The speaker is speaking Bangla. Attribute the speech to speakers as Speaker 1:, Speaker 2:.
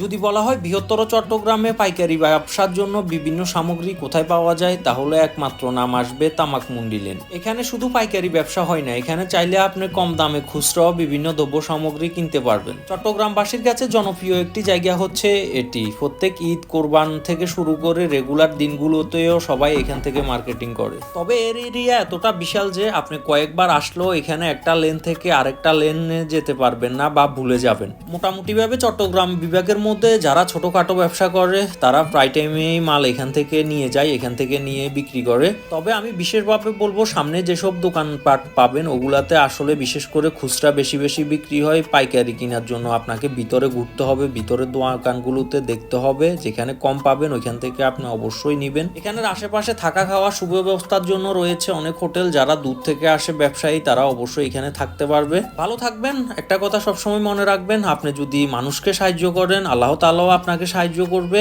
Speaker 1: যদি বলা হয় বৃহত্তর চট্টগ্রামে পাইকারি ব্যবসার জন্য বিভিন্ন সামগ্রী কোথায় পাওয়া যায়, তাহলে একমাত্র নাম আসবে তামাক মুন্ডিলেন। এখানে শুধু পাইকারি ব্যবসা হয় না, এখানে চাইলে আপনি কম দামে খুচরাও বিভিন্ন দ্রব্য সামগ্রী কিনতে পারবেন। চট্টগ্রামবাসীর কাছে জনপ্রিয় একটি জায়গা হচ্ছে এটি। প্রত্যেক ঈদ কোরবান থেকে শুরু করে রেগুলার দিনগুলোতেও সবাই এখান থেকে মার্কেটিং করে। তবে এর এরিয়া এতটা বিশাল যে আপনি কয়েকবার আসলেও এখানে একটা লেন থেকে আরেকটা লেনে যেতে পারবেন না বা ভুলে যাবেন। মোটামুটিভাবে চট্টগ্রাম বিভাগের মধ্যে যারা ছোটখাটো ব্যবসা করে, তারা প্রায় টাইমেই মাল এখান থেকে নিয়ে যায়, এখান থেকে নিয়ে বিক্রি করে। তবে আমি বিশেষভাবে বলব, সামনে যেসব দোকানপাট পাবেন, ওগুলাতে আসলে বিশেষ করে খুচরা বেশি বেশি বিক্রি হয়, পাইকারি কেনার জন্য। আপনাকে ভিতরে ঘুরতে হবে ভিতরে দোকানগুলোতে দেখতে হবে। যেখানে কম পাবেন, ওইখান থেকে আপনি অবশ্যই নেবেন। এখানের আশেপাশে থাকা খাওয়া সুব্যবস্থার জন্য রয়েছে অনেক হোটেল। যারা দূর থেকে আসে ব্যবসায়ী, তারা অবশ্যই এখানে থাকতে পারবে। ভালো থাকবেন। একটা কথা সবসময় মনে রাখবেন, আপনি যদি মানুষকে সাহায্য করেন আল্লাহ তালাও আপনাকে সাহায্য করবে।